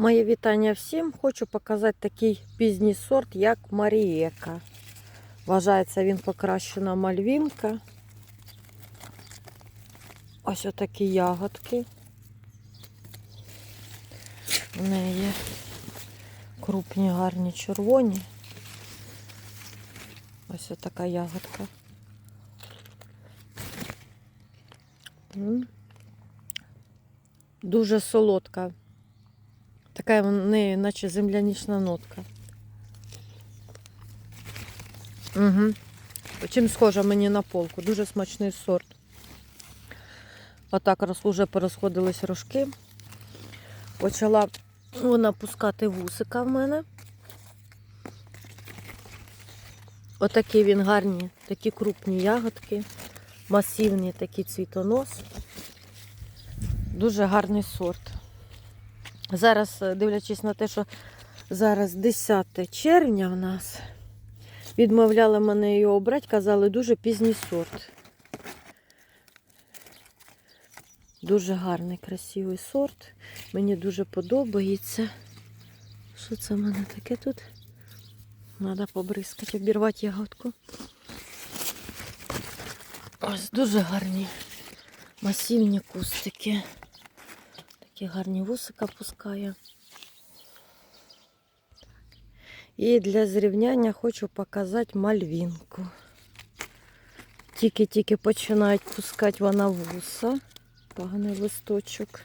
Моє вітання всім. Хочу показати такий пізній сорт, як Марієка. Вважається він покращена мальвінка. Ось отакі ягодки. У неї крупні, гарні червоні. Ось така ягодка. Дуже солодка. Така в неї, наче землянічна нотка. Угу. Чим схожа мені на полку. Дуже смачний сорт. Отак роз, уже порозходились рожки. Почала вона пускати вусика в мене. Отакі він гарні, такі крупні ягодки, масивний такий цвітонос. Дуже гарний сорт. Зараз, е, дивлячись на те, що зараз 10 червня в нас, відмовляли мене його обрати, казали, дуже пізній сорт. Дуже гарний, красивий сорт. Мені дуже подобається. Що це в мене таке тут? Треба побризкати, обірвати ягодку. Ось дуже гарні масивні кустики. Такі гарні вусика пускає. І для зрівняння хочу показати мальвінку. Тільки-тільки починають пускати вона вуса. Поганий листочок.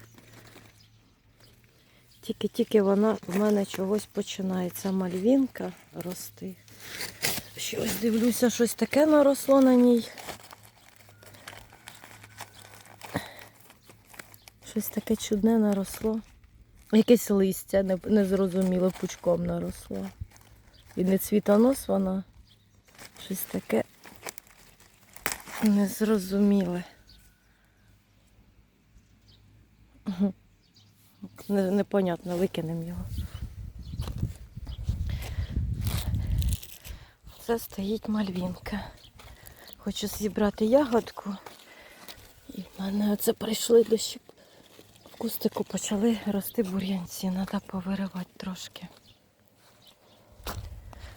Тільки-тільки вона в мене чогось починається мальвінка рости. Щось дивлюся, щось таке наросло на ній. Щось таке чудне наросло. Якесь листя не- незрозуміло пучком наросло. І не цвітонос вона. Щось таке незрозуміле. Непонятно, викинемо його. Це стоїть мальвінка. Хочу зібрати ягодку. І в мене оце прийшли дощі. Кустику почали рости бур'янці. Треба повиривати трошки.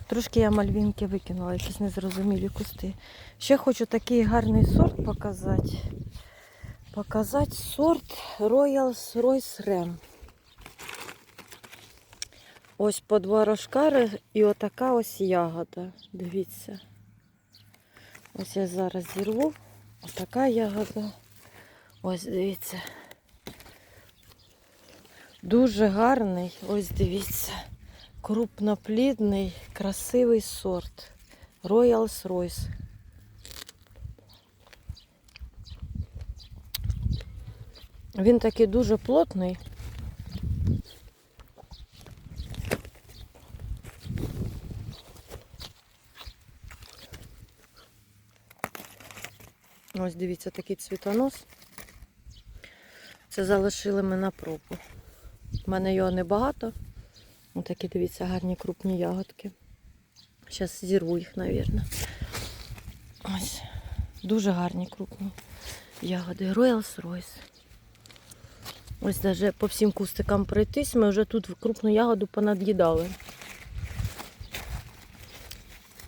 Трошки я мальвінки викинула, якісь незрозумілі кусти. Ще хочу такий гарний сорт показати. Показати сорт Royals Royce Rem. Ось по два рожкари і отака ось ягода. Дивіться. Ось я зараз зірву. Отака ягода. Ось дивіться. Дуже гарний, ось дивіться. Крупноплідний, красивий сорт. Royals Royce. Він такий дуже плотний. Ось дивіться, такий цвітонос. Це залишили ми на пробу. У мене його небагато. Ось такі, дивіться, гарні крупні ягодки. Зараз зірву їх, мабуть. Ось. Дуже гарні крупні ягоди. Royals Royce. Ось навіть по всім кустикам пройтись, ми вже тут крупну ягоду понад'їдали.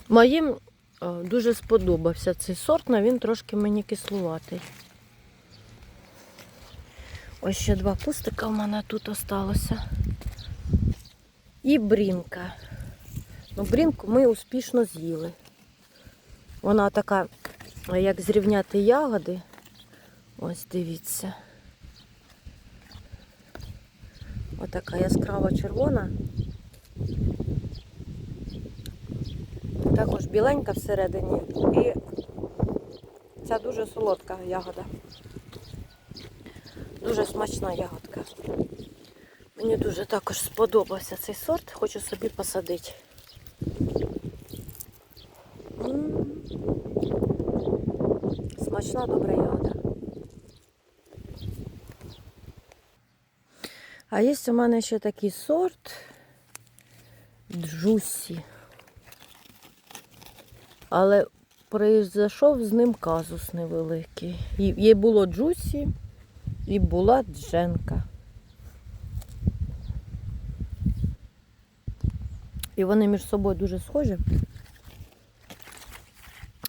Моїм е, дуже сподобався цей сорт, але він трошки мені кислуватий. Ось ще два кустика в мене тут осталося. І брінка. Ну, брінку ми успішно з'їли. Вона така, як зрівняти ягоди. Ось дивіться. Отака яскрава червона. Також біленька всередині. І ця дуже солодка ягода. Дуже смачна ягодка. Мені дуже також сподобався цей сорт, хочу собі посадити. Смачна добра ягода. А є у мене ще такий сорт джусі. Але прийшов з ним казус невеликий. Є було джусі і була дженка. І вони між собою дуже схожі.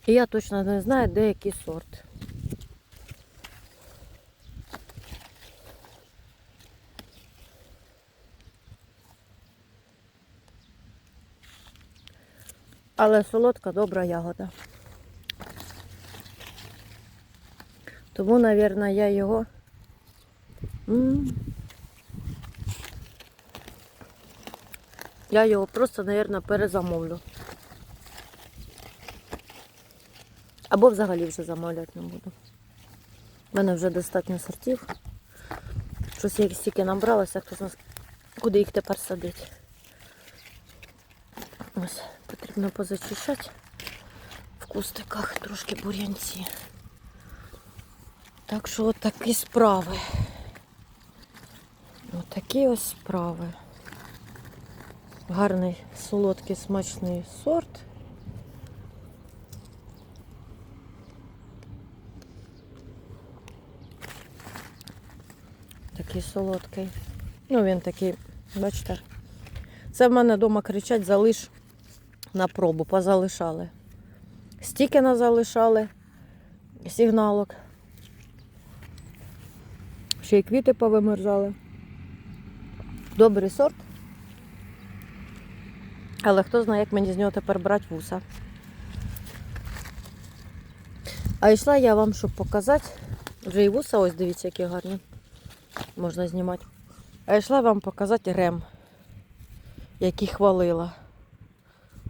І я точно не знаю, де який сорт. Але солодка добра ягода. Тому, мабуть, я його. Я його просто, мабуть, перезамовлю. Або взагалі вже замовляти не буду. У мене вже достатньо сортів. Щось я їх стільки набралася, хто знає, куди їх тепер садити. Ось, потрібно позачищати в кустиках трошки бур'янці. Так що от такі справи. Отакі ось справи. Гарний, солодкий, смачний сорт. Такий солодкий. Ну, він такий, бачите. Це в мене вдома кричать залиш на пробу, позалишали. Стільки назалишали сигналок. Ще й квіти повимерзали. Добрий сорт. Але хто знає, як мені з нього тепер брати вуса. А йшла я вам, щоб показати. Вже і вуса, ось дивіться, які гарні. Можна знімати. А йшла вам показати рем, який хвалила.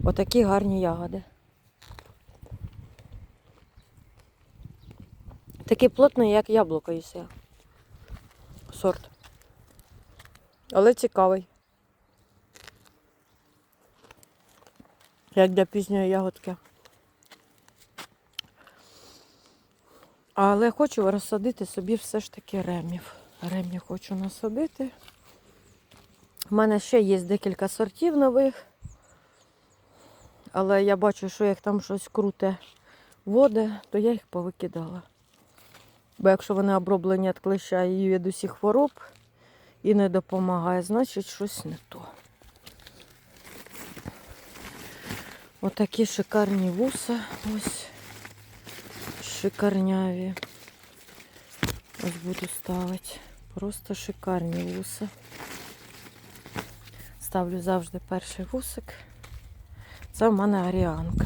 Отакі гарні ягоди. Такий плотний, як яблуко їсти. Сорт. Але цікавий. Як для пізньої ягодки. Але хочу розсадити собі все ж таки ремів. Рем'я хочу насадити. У мене ще є декілька сортів нових. Але я бачу, що як там щось круте води, то я їх повикидала. Бо якщо вони оброблені від клеща і від усіх хвороб і не допомагає, значить щось не то. Отакі шикарні вуса. Ось шикарняві. Ось буду ставити. Просто шикарні вуса. Ставлю завжди перший вусик. Це в мене аріанка.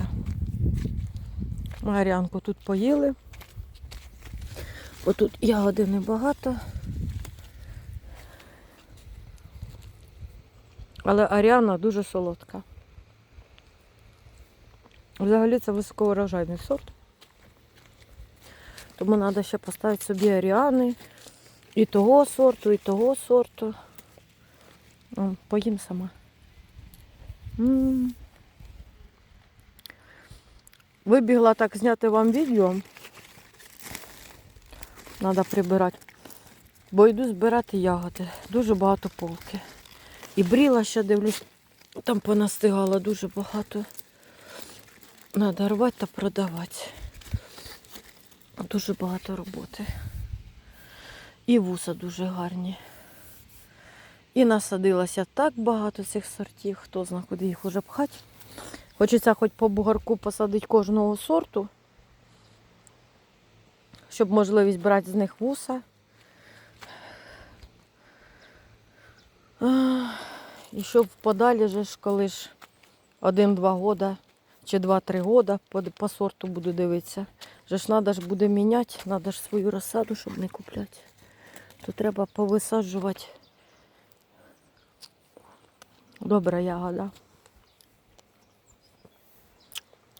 Ми аріанку тут поїли. Бо тут ягоди небагато. Але аріана дуже солодка. Взагалі це високоурожайний сорт. Тому треба ще поставити собі аріани і того сорту, і того сорту. Поїм сама. М. Вибігла так зняти вам відео. Треба прибирати. Бо йду збирати ягоди. Дуже багато полки. І бріла ще дивлюсь, там понастигало дуже багато. Треба рвати та продавати. Дуже багато роботи. І вуса дуже гарні. І насадилося так багато цих сортів, хто зна, куди їх уже пхати. Хочеться хоч по бугарку посадити кожного сорту, щоб можливість брати з них вуса. І щоб подалі же ж, коли ж один-два года чи два-три года по, по сорту буду дивитися. Же ж треба ж буде міняти, треба ж свою розсаду, щоб не купляти. То треба повисаджувати. Добра ягода.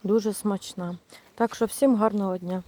Дуже смачна. Так що всім гарного дня.